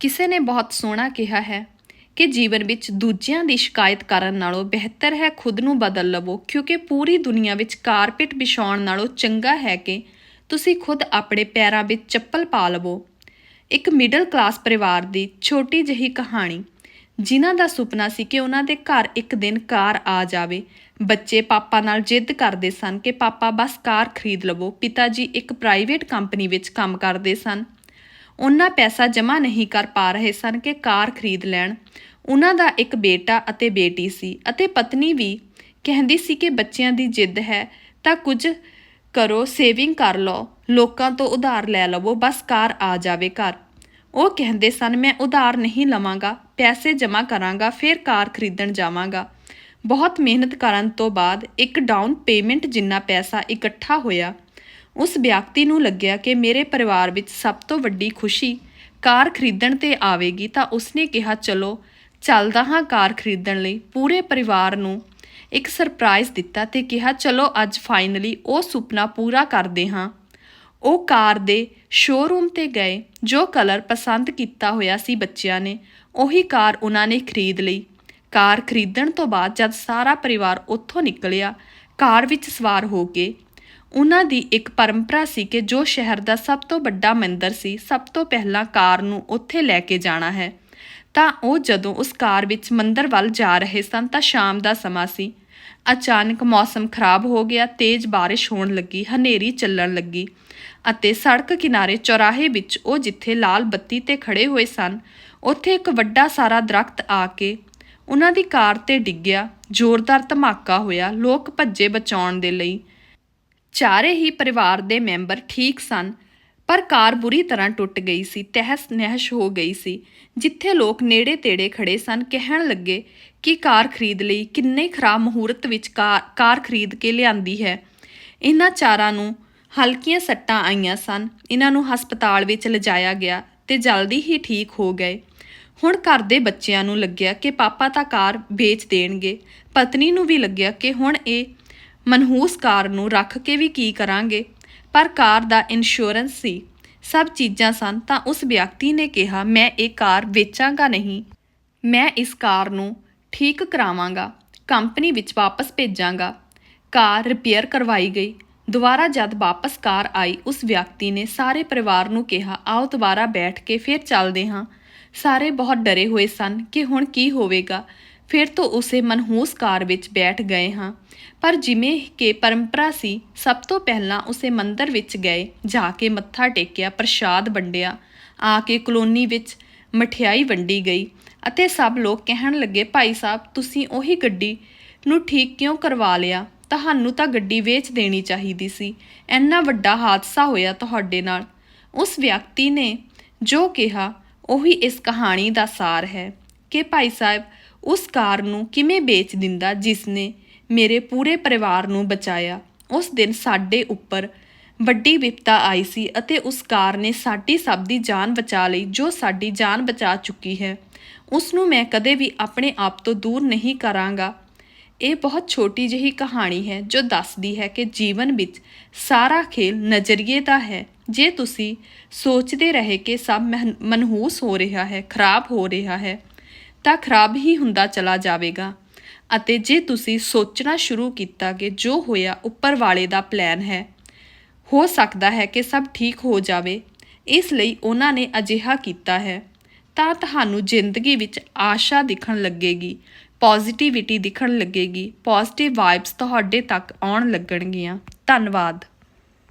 ਕਿਸੇ ਨੇ ਬਹੁਤ ਸੋਹਣਾ ਕਿਹਾ ਹੈ ਕਿ ਜੀਵਨ ਵਿੱਚ ਦੂਜਿਆਂ ਦੀ ਸ਼ਿਕਾਇਤ ਕਰਨ ਨਾਲੋਂ ਬਿਹਤਰ ਹੈ ਖੁਦ ਨੂੰ ਬਦਲ ਲਵੋ, ਕਿਉਂਕਿ ਪੂਰੀ ਦੁਨੀਆ ਵਿੱਚ ਕਾਰਪੇਟ ਵਿਛਾਉਣ ਨਾਲੋਂ ਚੰਗਾ ਹੈ ਕਿ ਤੁਸੀਂ ਖੁਦ ਆਪਣੇ ਪੈਰਾਂ ਵਿੱਚ ਚੱਪਲ ਪਾ ਲਵੋ। ਇੱਕ ਮਿਡਲ ਕਲਾਸ ਪਰਿਵਾਰ ਦੀ ਛੋਟੀ ਜਿਹੀ ਕਹਾਣੀ, ਜਿਨ੍ਹਾਂ ਦਾ ਸੁਪਨਾ ਸੀ ਕਿ ਉਹਨਾਂ ਦੇ ਘਰ ਇੱਕ ਦਿਨ ਕਾਰ ਆ ਜਾਵੇ। ਬੱਚੇ ਪਾਪਾ ਨਾਲ ਜਿੱਦ ਕਰਦੇ ਸਨ ਕਿ ਪਾਪਾ ਬਸ ਕਾਰ ਖਰੀਦ ਲਵੋ। ਪਿਤਾ ਜੀ ਇੱਕ ਪ੍ਰਾਈਵੇਟ ਕੰਪਨੀ ਵਿੱਚ ਕੰਮ ਕਰਦੇ ਸਨ। ਉਹਨਾਂ ਪੈਸਾ ਜਮ੍ਹਾਂ ਨਹੀਂ ਕਰ ਪਾ ਰਹੇ ਸਨ ਕਿ ਕਾਰ ਖਰੀਦ ਲੈਣ। ਉਹਨਾਂ ਦਾ ਇੱਕ ਬੇਟਾ ਅਤੇ ਬੇਟੀ ਸੀ ਅਤੇ ਪਤਨੀ ਵੀ ਕਹਿੰਦੀ ਸੀ ਕਿ ਬੱਚਿਆਂ ਦੀ ਜਿੱਦ ਹੈ, ਤਾਂ ਕੁਝ ਕਰੋ ਸੇਵਿੰਗ ਕਰ ਲਓ। ਲੋਕਾਂ ਤੋਂ ਉਧਾਰ ਲੈ ਲਵੋ, ਬਸ ਕਾਰ ਆ ਜਾਵੇ ਘਰ। ਉਹ ਕਹਿੰਦੇ ਸਨ, ਮੈਂ ਉਧਾਰ ਨਹੀਂ ਲਵਾਂਗਾ, ਪੈਸੇ ਜਮ੍ਹਾਂ ਕਰਾਂਗਾ, ਫਿਰ ਕਾਰ ਖਰੀਦਣ ਜਾਵਾਂਗਾ। ਬਹੁਤ ਮਿਹਨਤ ਕਰਨ ਤੋਂ ਬਾਅਦ ਇੱਕ ਡਾਊਨ ਪੇਮੈਂਟ ਜਿੰਨਾ ਪੈਸਾ ਇਕੱਠਾ ਹੋਇਆ ਉਸ ਵਿਅਕਤੀ ਨੂੰ ਲੱਗਿਆ ਕਿ ਮੇਰੇ ਪਰਿਵਾਰ ਵਿੱਚ ਸਭ ਤੋਂ ਵੱਡੀ ਖੁਸ਼ੀ ਕਾਰ ਖਰੀਦਣ ਤੇ ਆਵੇਗੀ ਤਾਂ ਉਸਨੇ ਕਿਹਾ, ਚਲੋ, ਚੱਲਦਾ ਹਾਂ ਕਾਰ ਖਰੀਦਣ ਲਈ। ਪੂਰੇ ਪਰਿਵਾਰ ਨੂੰ ਇੱਕ ਸਰਪ੍ਰਾਈਜ਼ ਦਿੱਤਾ ਤੇ ਕਿਹਾ, ਚਲੋ, ਅੱਜ ਫਾਈਨਲੀ ਉਹ ਸੁਪਨਾ ਪੂਰਾ ਕਰਦੇ ਹਾਂ। ਉਹ ਕਾਰ ਦੇ ਸ਼ੋਰੂਮ ਤੇ ਗਏ, ਜੋ ਕਲਰ ਪਸੰਦ ਕੀਤਾ ਹੋਇਆ ਸੀ ਬੱਚਿਆਂ ਨੇ। ਉਹੀ ਕਾਰ ਉਹਨਾਂ ਨੇ ਖਰੀਦ ਲਈ। ਕਾਰ ਖਰੀਦਣ ਤੋਂ ਬਾਅਦ ਜਦ ਸਾਰਾ ਪਰਿਵਾਰ ਉੱਥੋਂ ਨਿਕਲਿਆ, ਕਾਰ ਵਿੱਚ ਸਵਾਰ ਹੋ ਕੇ ਉਹਨਾਂ ਦੀ ਇੱਕ ਪਰੰਪਰਾ ਸੀ ਕਿ ਜੋ ਸ਼ਹਿਰ ਦਾ ਸਭ ਤੋਂ ਵੱਡਾ ਮੰਦਿਰ ਸੀ, ਸਭ ਤੋਂ ਪਹਿਲਾਂ ਕਾਰ ਨੂੰ ਉੱਥੇ ਲੈ ਕੇ ਜਾਣਾ ਹੈ। ਤਾਂ ਉਹ ਜਦੋਂ ਉਸ ਕਾਰ ਵਿੱਚ ਮੰਦਿਰ ਵੱਲ ਜਾ ਰਹੇ ਸਨ ਤਾਂ ਸ਼ਾਮ ਦਾ ਸਮਾਂ ਸੀ। ਅਚਾਨਕ ਮੌਸਮ ਖਰਾਬ ਹੋ ਗਿਆ, ਤੇਜ਼ ਬਾਰਿਸ਼ ਹੋਣ ਲੱਗੀ, ਹਨੇਰੀ ਚੱਲਣ ਲੱਗੀ ਅਤੇ ਸੜਕ ਕਿਨਾਰੇ ਚੌਰਾਹੇ ਵਿੱਚ ਉਹ ਜਿੱਥੇ ਲਾਲ ਬੱਤੀ ਤੇ ਖੜੇ ਹੋਏ ਸਨ, ਉੱਥੇ ਇੱਕ ਵੱਡਾ ਸਾਰਾ ਦਰਖਤ ਆ ਕੇ ਉਹਨਾਂ ਦੀ ਕਾਰ ਤੇ ਡਿੱਗਿਆ, ਜ਼ੋਰਦਾਰ ਧਮਾਕਾ ਹੋਇਆ, ਲੋਕ ਭੱਜੇ ਬਚਾਉਣ ਦੇ ਲਈ। ਚਾਰੇ ਹੀ ਪਰਿਵਾਰ ਦੇ ਮੈਂਬਰ ਠੀਕ ਸਨ, ਪਰ ਕਾਰ ਬੁਰੀ ਤਰ੍ਹਾਂ ਟੁੱਟ ਗਈ ਸੀ, ਤਹਿਸ ਨਹਿਸ਼ ਹੋ ਗਈ ਸੀ। ਜਿੱਥੇ ਲੋਕ ਨੇੜੇ ਤੇੜੇ ਖੜੇ ਸਨ, ਕਹਿਣ ਲੱਗੇ ਕਿ ਕਾਰ ਖਰੀਦ ਲਈ ਕਿੰਨੇ ਖਰਾਬ ਮਹੂਰਤ ਵਿੱਚ ਕਾਰ ਕਾਰ ਖਰੀਦ ਕੇ ਲਿਆਂਦੀ ਹੈ। ਇਹਨਾਂ ਚਾਰਾਂ ਨੂੰ ਹਲਕੀਆਂ ਸੱਟਾਂ ਆਈਆਂ ਸਨ। ਇਹਨਾਂ ਨੂੰ ਹਸਪਤਾਲ ਵਿੱਚ ਲਿਜਾਇਆ ਗਿਆ ਤੇ ਜਲਦੀ ਹੀ ਠੀਕ ਹੋ ਗਏ। ਹੁਣ ਘਰ ਦੇ ਬੱਚਿਆਂ ਨੂੰ ਲੱਗਿਆ ਕਿ ਪਾਪਾ ਤਾਂ ਕਾਰ ਵੇਚ ਦੇਣਗੇ। ਪਤਨੀ ਨੂੰ ਵੀ ਲੱਗਿਆ ਕਿ ਹੁਣ ਇਹ ਮਨਹੂਸ ਕਾਰ ਨੂੰ ਰੱਖ ਕੇ ਵੀ ਕੀ ਕਰਾਂਗੇ? ਪਰ ਕਾਰ ਦਾ ਇੰਸ਼ੋਰੈਂਸ ਸੀ। ਸਭ ਚੀਜ਼ਾਂ ਸਨ, ਤਾਂ ਉਸ ਵਿਅਕਤੀ ਨੇ ਕਿਹਾ, ਮੈਂ ਇਹ ਕਾਰ ਵੇਚਾਂਗਾ ਨਹੀਂ। ਮੈਂ ਇਸ ਕਾਰ ਨੂੰ ਠੀਕ ਕਰਾਵਾਂਗਾ, ਕੰਪਨੀ ਵਿੱਚ ਵਾਪਸ ਭੇਜਾਂਗਾ। ਕਾਰ ਰਿਪੇਅਰ ਕਰਵਾਈ ਗਈ। ਦੁਬਾਰਾ ਜਦ ਵਾਪਸ ਕਾਰ ਆਈ, ਉਸ ਵਿਅਕਤੀ ਨੇ ਸਾਰੇ ਪਰਿਵਾਰ ਨੂੰ ਕਿਹਾ, ਆਓ ਦੁਬਾਰਾ ਬੈਠ ਕੇ ਫਿਰ ਚੱਲਦੇ ਹਾਂ। ਸਾਰੇ ਬਹੁਤ ਡਰੇ ਹੋਏ ਸਨ ਕਿ ਹੁਣ ਕੀ ਹੋਵੇਗਾ। ਫਿਰ ਤੋਂ ਉਸੇ ਮਨਹੂਸ ਕਾਰ ਵਿੱਚ ਬੈਠ ਗਏ ਹਾਂ। ਪਰ ਜਿਵੇਂ ਕਿ ਪਰੰਪਰਾ ਸੀ, ਸਭ ਤੋਂ ਪਹਿਲਾਂ ਉਸੇ ਮੰਦਰ ਵਿੱਚ ਗਏ, ਜਾ ਕੇ ਮੱਥਾ ਟੇਕਿਆ, ਪ੍ਰਸ਼ਾਦ ਵੰਡਿਆ। ਆ ਕੇ ਕਲੋਨੀ ਵਿੱਚ ਮਠਿਆਈ ਵੰਡੀ ਗਈ ਅਤੇ ਸਭ ਲੋਕ ਕਹਿਣ ਲੱਗੇ, ਭਾਈ ਸਾਹਿਬ, ਤੁਸੀਂ ਉਹੀ ਗੱਡੀ ਨੂੰ ਠੀਕ ਕਿਉਂ ਕਰਵਾ ਲਿਆ? ਤੁਹਾਨੂੰ ਤਾਂ ਗੱਡੀ ਵੇਚ ਦੇਣੀ ਚਾਹੀਦੀ ਸੀ। ਇੰਨਾ ਵੱਡਾ ਹਾਦਸਾ ਹੋਇਆ ਤੁਹਾਡੇ ਨਾਲ। ਉਸ ਵਿਅਕਤੀ ਨੇ ਜੋ ਕਿਹਾ, ਉਹੀ ਇਸ ਕਹਾਣੀ ਦਾ ਸਾਰ ਹੈ ਕਿ ਭਾਈ ਸਾਹਿਬ ਉਸ ਕਾਰ ਨੂੰ ਕਿਵੇਂ ਵੇਚ ਦਿੰਦਾ ਜਿਸ ਨੇ ਮੇਰੇ ਪੂਰੇ ਪਰਿਵਾਰ ਨੂੰ ਬਚਾਇਆ? ਉਸ ਦਿਨ ਸਾਡੇ ਉੱਪਰ ਵੱਡੀ ਵਿਪਤਾ ਆਈ ਸੀ ਅਤੇ ਉਸ ਕਾਰ ਨੇ ਸਾਡੀ ਸਭ ਦੀ ਜਾਨ ਬਚਾ ਲਈ, ਜੋ ਸਾਡੀ ਜਾਨ ਬਚਾ ਚੁੱਕੀ ਹੈ। ਉਸ ਨੂੰ ਮੈਂ ਕਦੇ ਵੀ ਆਪਣੇ ਆਪ ਤੋਂ ਦੂਰ ਨਹੀਂ ਕਰਾਂਗਾ। ਇਹ ਬਹੁਤ ਛੋਟੀ ਜਿਹੀ ਕਹਾਣੀ ਹੈ, ਜੋ ਦੱਸਦੀ ਹੈ ਕਿ ਜੀਵਨ ਵਿੱਚ ਸਾਰਾ ਖੇਲ ਨਜ਼ਰੀਏ ਦਾ ਹੈ। ਜੇ ਤੁਸੀਂ ਸੋਚਦੇ ਰਹੇ ਕਿ ਸਭ ਮਹਨ- ਮਨਹੂਸ ਹੋ ਰਿਹਾ ਹੈ, ਖਰਾਬ ਹੋ ਰਿਹਾ ਹੈ ਤਾਂ ਖਰਾਬ ਹੀ ਹੁੰਦਾ ਚਲਾ ਜਾਵੇਗਾ। ਅਤੇ ਜੇ ਤੁਸੀਂ ਸੋਚਣਾ ਸ਼ੁਰੂ ਕੀਤਾ ਕਿ ਜੋ ਹੋਇਆ ਉੱਪਰ ਵਾਲੇ ਦਾ ਪਲਾਨ ਹੈ, ਹੋ ਸਕਦਾ ਹੈ ਕਿ ਸਭ ਠੀਕ ਹੋ ਜਾਵੇ, ਇਸ ਲਈ ਉਹਨਾਂ ਨੇ ਅਜਿਹਾ ਕੀਤਾ ਹੈ। ਤਾਂ ਤੁਹਾਨੂੰ ਜ਼ਿੰਦਗੀ ਵਿੱਚ ਆਸ਼ਾ ਦਿਖਣ ਲੱਗੇਗੀ, ਪੋਜ਼ਿਟਿਵਿਟੀ ਦਿਖਣ ਲੱਗੇਗੀ, ਪੋਜ਼ਿਟਿਵ ਵਾਈਬਸ ਤੁਹਾਡੇ ਤੱਕ ਆਉਣ ਲੱਗਣਗੀਆਂ। ਧੰਨਵਾਦ।